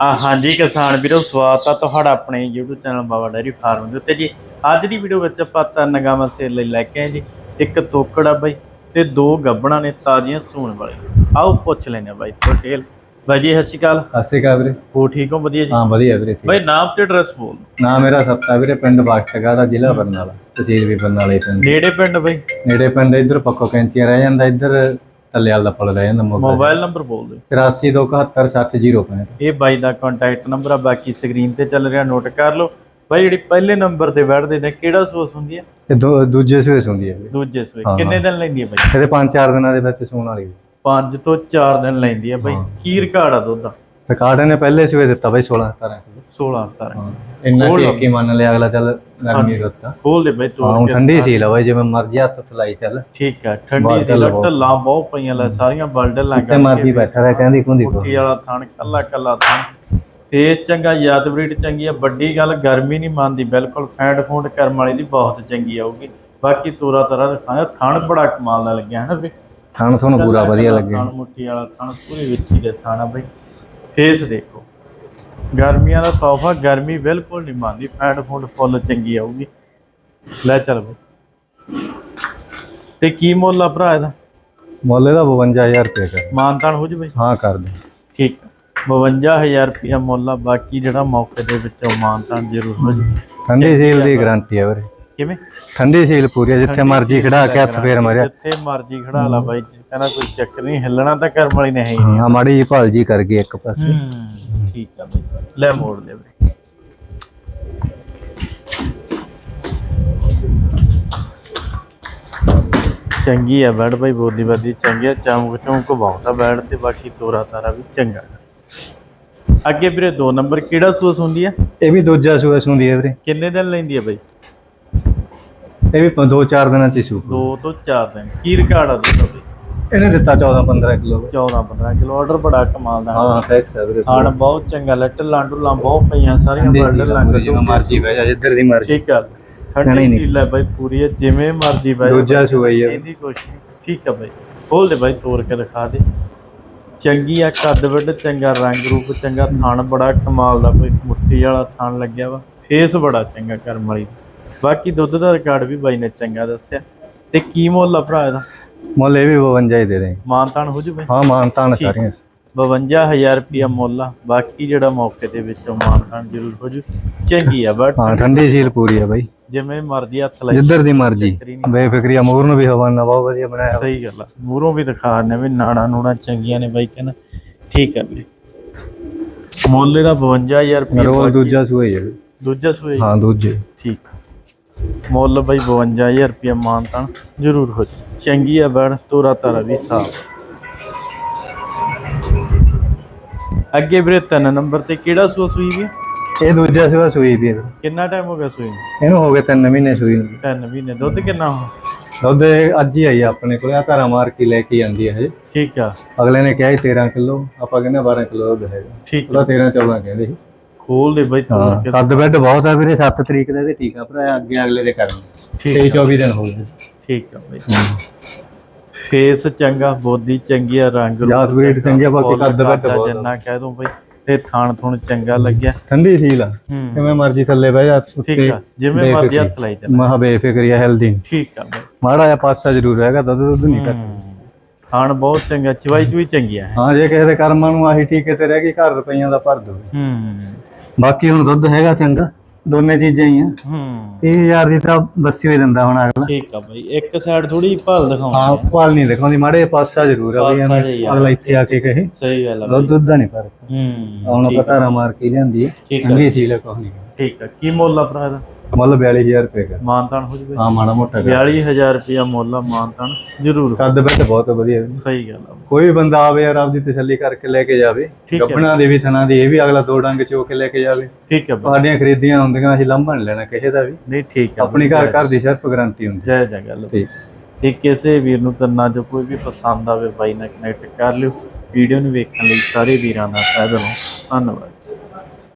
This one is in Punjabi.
ਆ ਹਾਂਜੀ ਕਿਸਾਨ ਵੀਰੋ ਸਵਾਗਤ ਆ ਤੁਹਾਡਾ ਆਪਣੇ YouTube channel Baba dairy farm ਦੇ ਉੱਤੇ ਜੀ। ਅੱਜ ਦੀ ਵੀਡੀਓ ਵਿੱਚ ਆਪਾਂ ਤਿੰਨ ਗਾਵਾਂ ਸੇਲ ਲਈ ਲੈ ਕੇ ਆਏ ਜੀ। ਇੱਕ ਤੋਕੜ ਆ ਬਾਈ ਤੇ ਦੋ ਗੱਬਣਾ ਨੇ ਤਾਜ਼ੀਆਂ ਸੂਣ ਵਾਲੇ। ਆਓ ਪੁੱਛ ਆ ਬਾਈ ਡਿਟੇਲ ਬਾਈ ਜੀ ਸਤਿ ਸ਼੍ਰੀ ਅਕਾਲ। ਸਤਿ ਸ਼੍ਰੀ ਅਕਾਲ ਵੀਰੇ। ਹੋ ਠੀਕ ਹੋ? ਵਧੀਆ ਜੀ? ਹਾਂ ਵਧੀਆ ਵੀਰੇ ਬਾਈ ਨਾਮ ਤੇ ਐਡਰੈਸ ਬੋਲ ਨਾ ਮੇਰਾ ਸੱਤਾ ਵੀਰੇ ਪਿੰਡ ਬਾਗਟਗਾ ਦਾ ਜ਼ਿਲ੍ਹਾ ਬਰਨਾਲਾ ਤਹਿਸੀਲ ਵੀ ਬਰਨਾਲਾ ਪਿੰਡ। ਨੇੜੇ ਪਿੰਡ ਬਾਈ? ਨੇੜੇ ਪਿੰਡ ਇੱਧਰ ਪੱਕੋ ਕੈਂਚੀਆਂ ਰਹਿ ਜਾਂਦਾ ਇੱਧਰ ਟੱਲੇਵਾਲ ਦਾ ਪੁਲ ਰਹਿ ਜਾਂਦਾ ਮੋਬਾਈਲ। ਨੰਬਰ ਬੋਲ ਦਿਓ। 84277605 ਇਹ ਬਾਈ ਦਾ ਕੰਟੈਕਟ ਨੰਬਰ ਆ ਬਾਕੀ ਸਕਰੀਨ ਤੇ ਚੱਲ ਰਿਹਾ ਨੋਟ ਕਰ ਲਓ। ਬਾਈ ਜਿਹੜੀ ਪਹਿਲੇ ਨੰਬਰ ਤੇ ਬੈਠਦੇ ਨੇ ਕਿਹੜਾ ਸੋਸ ਹੁੰਦੀ ਹੈ ਤੇ ਦੋ ਦੂਜੇ ਸੂਏ ਸੁੰਦੀ ਹੈ ਵੀਰੇ ਦੂਜੇ ਸੋਏ ਹਾਂ। ਕਿੰਨੇ ਦਿਨ ਲੈਂਦੀ ਹੈ ਬਾਈ? ਇਹਦੇ 5-4 ਦਿਨਾਂ ਦੇ ਵਿੱਚ ਸੂਣ ਵਾਲੀ। 5 ਤੋਂ 4 ਦਿਨ ਲੈਂਦੀ ਹੈ ਬਾਈ। ਹਾਂ। ਕੀ ਰਿਕਾਰਡ ਆ ਦੁੱਧ ਦਾ ਰਿਕਾਰਡ ਨੇ ਪਹਿਲੇ ਸੂਏ ਦਿੱਤਾ ਬਾਈ 16 17 ਕਿਲੋ 16 17 ਹਾਂ ਇੰਨਾ ਕਿ ਕੀ ਮੰਨ ਲਿਆ ਅਗਲਾ ਚੱਲ ਗਰਮੀ ਰੁੱਤ ਖੋਲ ਦੇ ਬਾਈ ਹਾਂ ਤੋੜ ਠੰਡੀ ਸੀ ਲਾ ਬਾਈ ਜਿਵੇਂ ਮਰਜ਼ੀ ਹੱਥ ਤਲਾਈ ਚੱਲ। ਠੀਕ ਆ ਠੰਡੀ ਸੀ। ਢੱਲਾਂ ਬਹੁਤ ਪਈਆਂ ਲੈ ਸਾਰੀਆਂ ਬਲਡਲ ਲਾਂ ਤੇ ਮਰਜ਼ੀ ਬੈਠਾ ਰਹਿ ਕਹਿੰਦੀ ਕੁੰਦੀ ਕੁੱਟੀ ਵਾਲਾ ਥਣ ਕੱਲਾ ਕੱਲਾ ਥਣ। ਤੇ ਚੰਗਾ ਯਾਦ ਬਰੀਡ ਚੰਗੀ ਆ ਵੱਡੀ ਗੱਲ ਗਰਮੀ ਨਹੀਂ ਮੰਨਦੀ ਬਿਲਕੁਲ ਫੈਂਡ ਫੂਡ ਕਰਮ ਵਾਲੀ ਦੀ ਬਹੁਤ ਚੰਗੀ ਆਊਗੀ। ਬਾਕੀ ਤੋਰਾ ਤਰਾ ਦਿਖਾਇਆ ਥਣ ਬੜਾ ਕਮਾਲ ਦਾ ਲੱਗਿਆ ਹਨਾ ਵੀ ਖਾਣ ਤੁਹਾਨੂੰ ਪੂਰਾ ਵਧੀਆ ਲੱਗਿਆ। ਥਣ ਮੁੱਠੀ ਵਾਲਾ ਥਣ ਪੂਰੇ ਵਿੱਚੀ ਦੇ ਥਾਣਾ ਬਈ। ਫੇਸ ਦੇਖੋ। ਗਰਮੀਆਂ ਦਾ ਤੋਹਫਾ ਗਰਮੀ ਬਿਲਕੁਲ ਨਹੀਂ ਮੰਨਦੀ। ਫੈਂਡ ਫੂਡ ਫੁੱਲ ਚੰਗੀ ਆਊਗੀ। ਲੈ ਚੱਲ ਬਈ। ਤੇ ਕੀ ਮੁੱਲ ਆ ਭਰਾ ਇਹਦਾ? ਮੁੱਲ ਇਹਦਾ 52000 ਰੁਪਏ ਕਰ। ਮਾਨਤਾਨ ਹੋ ਜੂ ਬਈ? ਹਾਂ ਕਰ ਦੇ। ਠੀਕ। 52000 ਰੁਪਇਆ ਮੁੱਲ ਆ। ਬਾਕੀ ਜਿਹੜਾ ਮੌਕੇ ਦੇ ਵਿੱਚੋਂ ਮਾਨਤਾਨ ਜ਼ਰੂਰ ਹੋ ਜੂ। ਠੰਡੀ ਸੀਲ ਦੀ ਗਾਰੰਟੀ ਹੈ ਵੀਰੇ। ਕਿਵੇਂ? ਠੰਡੀ ਸੀਲ ਪੂਰੀ ਜਿੱਥੇ ਮਰਜ਼ੀ ਖੜਾ ਕੇ ਹੱਥ ਫੇਰ ਮਾਰਿਆ। ਜਿੱਥੇ ਮਰਜ਼ੀ ਖੜਾ ਲਾ ਬਾਈ। ਕਹਿੰਦਾ ਕੋਈ ਚੱਕਰ ਨਹੀਂ ਹਿੱਲਣਾ ਤਾਂ ਕਰਮ ਵਾਲੀ ਨੇ ਹੈ ਹੀ ਨਹੀਂ। ਮਾੜੀ ਜੀ ਭਾਲ ਜੀ ਕਰ ਗਈ ਇੱਕ ਪਾਸੇ। ਹੂੰ ਠੀਕ ਆ ਬਈ। ਲੈ ਮੋੜ ਦੇ ਬਈ। ਚੰਗੀ ਆ ਬੈਡ ਭਾਈ ਬੋਦੀ ਬਾਦੀ ਚੰਗੀ ਆ। ਚਮਕ ਚਮਕ ਬਹੁਤ ਆ ਬੈਡ ਤੇ ਬਾਕੀ ਤੋਰਾ ਤਾਰਾ ਵੀ ਚੰਗਾ। ਅੱਗੇ ਵੀਰੇ ਦੋ ਨੰਬਰ ਕਿਹੜਾ ਸੂਸ ਹੁੰਦੀ ਆ? ਇਹ ਵੀ ਦੂਜਾ ਸੂਆ ਸੁੰਦੀ ਹੈ ਵੀਰੇ। ਕਿੰਨੇ ਦਿਨ ਲੈਂਦੀ ਆ ਬਈ? ਇਹ ਵੀ ਪ- ਦੋ ਚਾਰ ਦਿਨਾਂ ਚ ਸੂ ਦੋ ਤੋਂ ਚਾਰ ਦਿਨ। ਕੀ ਰਿਕਾਰਡ ਆ ਦੁੱਧ ਬਈ? ਇਹਨੇ ਦਿੱਤਾ 14 15 ਕਿਲੋ। 14 15 ਕਿਲੋ। ਆਰਡਰ ਬੜਾ ਕਮਾਲ ਦਾ ਹਾਂ। ਟੈਕਸ ਹੈ ਵੀਰੇ ਖਾਣ ਬਹੁਤ ਚੰਗਾ ਲੱਟ ਲਾਂਡੂਲਾਂ ਬਹੁਤ ਪਈਆਂ ਸਾਰੀਆਂ ਬਰਡਰ ਪੂਰੀ, ਜਿਵੇਂ ਮਰਜ਼ੀ ਬਹਿ ਜਾ ਜਿੱਧਰ ਦੀ ਮਰਜ਼ੀ। ਠੀਕ ਆ। ਠੰਡੀ ਸੀਲ ਹੈ ਬਾਈ ਪੂਰੀ ਹੈ ਜਿਵੇਂ ਮਰਜ਼ੀ ਬਾਈ ਦੂਜਾ ਸੂਆ ਹੀ ਹੈ ਇਹਦੀ ਨਹੀਂ। ਠੀਕ ਆ ਬਾਈ। ਖੋਲ ਦੇ ਬਾਈ ਤੋੜ ਕੇ ਦਿਖਾ ਦੇ। ਚੰਗੀ ਆ ਕੱਦ ਵੱਡ ਚੰਗਾ ਰੰਗ ਰੂਪ ਚੰਗਾ ਥਣ ਬੜਾ ਕਮਾਲ ਦਾ। ਕੋਈ ਮੁੱਠੀ ਵਾਲਾ ਥਣ ਲੱਗਿਆ ਵਾ। ਫੇਸ ਬੜਾ ਚੰਗਾ ਕਰਮ ਵਾਲੀ। ਬਾਕੀ ਦੁੱਧ ਦਾ ਰਿਕਾਰਡ ਵੀ ਬਾਈ ਨੇ ਚੰਗਾ ਦੱਸਿਆ। ਤੇ ਕੀ ਮੁੱਲ ਆ ਭਰਾ ਇਹਦਾ? ਮੁੱਲ ਇਹ ਵੀ 52 ਹੀ ਦੇ ਦੇ ਮਾਨਤਾਨ ਹੋ ਜੂ ਬਾਈ ਹਾਂ ਮਾਨਤਾਨ ਸਾਰੀਆਂ। 52000 ਰੁਪਿਆ ਮੁੱਲ ਆ। ਬਾਕੀ ਜਿਹੜਾ ਮੌਕੇ ਦੇ ਵਿੱਚੋਂ ਮਾਨਤਾਨ ਜ਼ਰੂਰ ਹੋ ਜੂ। ਚੰਗੀ ਆ ਬਟ ਹਾਂ ਠੰਡੀ ਸੀਲ ਪੂਰੀ ਹੈ ਬਾਈ। ਜਿਵੇਂ ਮਰਜ਼ੀ ਹੱਥ ਲਾਈ ਜਿੱਧਰ ਦੀ ਮਰਜ਼ੀ। ਚੱਕਰ ਹੀ ਨਹੀਂ। ਬੇਫਿਕਰੀ ਅਮੂਰ ਨੂੰ ਵੀ ਹਵਾ ਨਾ ਬਹੁਤ ਵਧੀਆ ਬਣਾਇਆ ਸਹੀ ਗੱਲ ਆ। ਮੂਹਰੋਂ ਵੀ ਦਿਖਾ ਨੇ ਵੀ ਨਾੜਾ ਨੂੜਾ ਚੰਗੀਆਂ ਨੇ ਬਾਈ ਕਹਿੰਦਾ। ਠੀਕ ਆ ਵੀਰੇ। ਮੁੱਲ ਇਹਦਾ 52000 ਰੁਪਏ ਰੋਲ ਦੂਜਾ ਸੂਆ ਹੀ। ਦੂਜਾ ਸੂਏ ਹਾਂ ਦੂਜੇ। ਠੀਕ। ਮੁੱਲ ਬਾਈ 52000 ਰੁਪਏ ਮਾਨਤਾਨ ਜ਼ਰੂਰ ਹੋ। ਚੰਗੀ ਆ ਬੜ ਤੋਰਾ ਤਾਰਾ ਵੀ ਸਾਫ਼। ਅੱਗੇ ਵੀਰੇ ਤਿੰਨ ਨੰਬਰ ਤੇ ਕਿਹੜਾ ਸੂਆ ਸੂਈ ਵੀ ਇਹ ਦੂਜਾ ਸੂਆ ਸੂਈ ਵੀ। ਕਿੰਨਾ ਟਾਈਮ ਹੋ ਗਿਆ ਸੂਈ ਇਹਨੂੰ ਹੋ ਗਏ 3 ਮਹੀਨੇ ਸੂਈ ਨੂੰ। ਤਿੰਨ ਮਹੀਨੇ ਦੁੱਧ ਕਿੰਨਾ ਹੋ ਦੁੱਧ ਅੱਜ ਹੀ ਆਈ ਆ ਆਪਣੇ ਕੋਲ ਆ ਧਾਰਾ ਮਾਰ ਕੇ ਲੈ ਕੇ ਜਾਂਦੀ ਹੈ ਹਜੇ ਠੀਕ ਆ। ਅਗਲੇ ਨੇ ਕਿਹਾ ਸੀ 13 ਕਿਲੋ ਆਪਾਂ ਕਹਿੰਦੇ 12 ਕਿਲੋ ਦੁੱਧ ਹੈਗਾ। ਠੀਕ ਉਹਦਾ 13 14 ਕਹਿੰਦੇ ਸੀ। ਖੋਲ ਦੇ ਬਾਈ ਹਾਂ ਕੱਦ ਬੈੱਡ ਬਹੁਤ ਆ ਵੀਰੇ 7 ਤਰੀਕ ਦਾ ਤੇ ਟੀਕਾ ਭਰਾਇਆ ਅੱਗੇ ਅਗਲੇ ਦੇ ਕਰਨ। ਠੀਕ 23 24 ਦਿਨ ਹੋ ਗਏ। ਠੀਕ ਆ ਬਾਈ। ਫੇਸ ਚੰਗਾ ਬੋਦੀ ਚੰਗੀ ਆ ਰੰਗ ਰੂਪ ਜਾਤ ਬਰੀਡ ਚੰਗੀ ਆ, ਬਾਕੀ ਕੱਦ ਵੱਟ ਕਾਟਾ ਬਹੁਤ ਆ। ਜਿੰਨਾ ਕਹਿ ਦੂੰ ਬਾਈ ਤੇ ਥਾਣ ਥੁਣ ਚੰਗਾ ਲੱਗਿਆ। ਠੰਡੀ ਸੀਲ ਆ। ਕਿਵੇਂ ਮਰਜ਼ੀ ਥੱਲੇ ਬਹਿ ਜਾ ਠੀਕ ਆ ਜਿਵੇਂ ਮਰਜ਼ੀ ਹੱਥ ਲਾਈ ਚੱਲ ਮਹਾ ਬੇਫਿਕਰੀ ਆ ਹੈਲਦੀ ਠੀਕ ਆ ਬਾਈ। ਮਾੜਾ ਜਿਹਾ ਪਾਸਾ ਜ਼ਰੂਰ ਹੈਗਾ ਦੁੱਧ ਦੁੱਧ ਨਹੀਂ ਘੱਟ। ਥਾਣ ਬਹੁਤ ਚੰਗਾ ਚਵਾਈ ਚੁਈ ਚੰਗੀ ਆ ਹਾਂ ਜੇ ਕਿਸੇ ਦੇ ਕਰਮਾਂ ਨੂੰ ਆਹੀ ਟੀਕੇ ਤੇ ਰਹਿ ਗਈ ਘਰ ਰੁਪਈਆਂ ਦਾ ਭਰ ਦੋ। ਹੂੰ। ਬਾਕੀ ਹੁਣ ਦੁੱਧ ਹੈਗਾ ਚੰਗਾ ਦੋਨੇ ਚੀਜ਼ਾਂ ਹੀ ਆ। ਹੂੰ। 30000 ਦੀ ਤਾਂ ਬੱਸੀ ਹੋ ਜਾਂਦਾ ਹੁਣ ਅਗਲਾ। ਠੀਕ ਆ ਬਾਈ ਇੱਕ ਸਾਈਡ ਥੋੜੀ ਭਾਲ ਦਿਖਾਉਂਦੀ ਹਾਂ ਆ। ਪਾਲ ਨਹੀਂ ਦਿਖਾਉਂਦੀ ਮਾੜੇ ਪਾਸਾ ਜ਼ਰੂਰ ਆ ਬਈ ਪਾਸਾ ਐਵੇਂ ਜਿਹਾ ਹੀ ਆ। ਅਗਲਾ ਇੱਥੇ ਆ ਕੇ ਕਹੇ। ਸਹੀ ਗੱਲ ਆ ਦੁੱਧ ਦੁੱਧ ਦਾ ਨਹੀਂ ਫ਼ਰਕ। ਹੂੰ ਹੁਣ ਆਪਾਂ ਧਾਰਾ ਮਾਰ ਕੇ ਲਿਆਂਦੀ ਹੈ ਠੀਕ ਆ। ਠੰਡੀ ਸੀਲ ਕੁਛ ਨਹੀਂ। ਠੀਕ ਆ ਕੀ ਮੁੱਲ ਆ ਭਰਾ ਦਾ ਮੁੱਲ 42000 ਰੁਪਏ ਕਰ ਮਾਨਤਾਨ ਹੋ ਜਵੇ ਹਾਂ ਮਾੜਾ ਮੋਟਾ ਕਰ। 42000 ਰੁਪਇਆ ਮੁੱਲ ਆ ਮਾਨਤਾਨ। ਜ਼ਰੂਰ। ਕੱਦ ਬੈਠ ਬਹੁਤ ਵਧੀਆ। ਸਹੀ ਗੱਲ ਆ। ਕੋਈ ਵੀ ਬੰਦਾ ਆਵੇ ਯਾਰ ਆਪਦੀ ਤਸੱਲੀ ਕਰਕੇ ਲੈ ਕੇ ਜਾਵੇ। ਗੱਬਣਾ ਦੇ ਵੀ ਥਣਾ ਦੀ ਇਹ ਵੀ ਅਗਲਾ ਦੋ ਡੰਗ ਚੋ ਕੇ ਲੈ ਕੇ ਜਾਵੇ। ਠੀਕ ਹੈ ਸਾਡੀਆਂ ਖਰੀਦੀਆਂ ਹੁੰਦੀਆਂ ਅਸੀਂ ਲੰਬਾ ਨਹੀਂ ਲੈਣਾ ਕਿਸੇ ਦਾ ਵੀ। ਨਹੀਂ ਠੀਕ ਹੈ। ਆਪਣੀ ਘਰ ਘਰ ਦੀ ਸਿਰਫ ਗਾਰੰਟੀ ਹੁੰਦੀ। ਜੈ ਜੈ ਗੱਲ ਠੀਕ। ਤੇ ਕਿਸੇ ਵੀਰ ਨੂੰ ਤੰਨਾ ਜੋ ਕੋਈ ਵੀ ਪਸੰਦ ਆਵੇ ਬਾਈ ਨਾਲ ਕਨੈਕਟ ਕਰ ਲਿਓ। ਵੀਡੀਓ ਨੂੰ ਵੇਖਣ ਲਈ ਸਾਰੇ ਵੀਰਾਂ ਦਾ ਤਹਿ ਦਿਲੋਂ ਧੰਨਵਾਦ।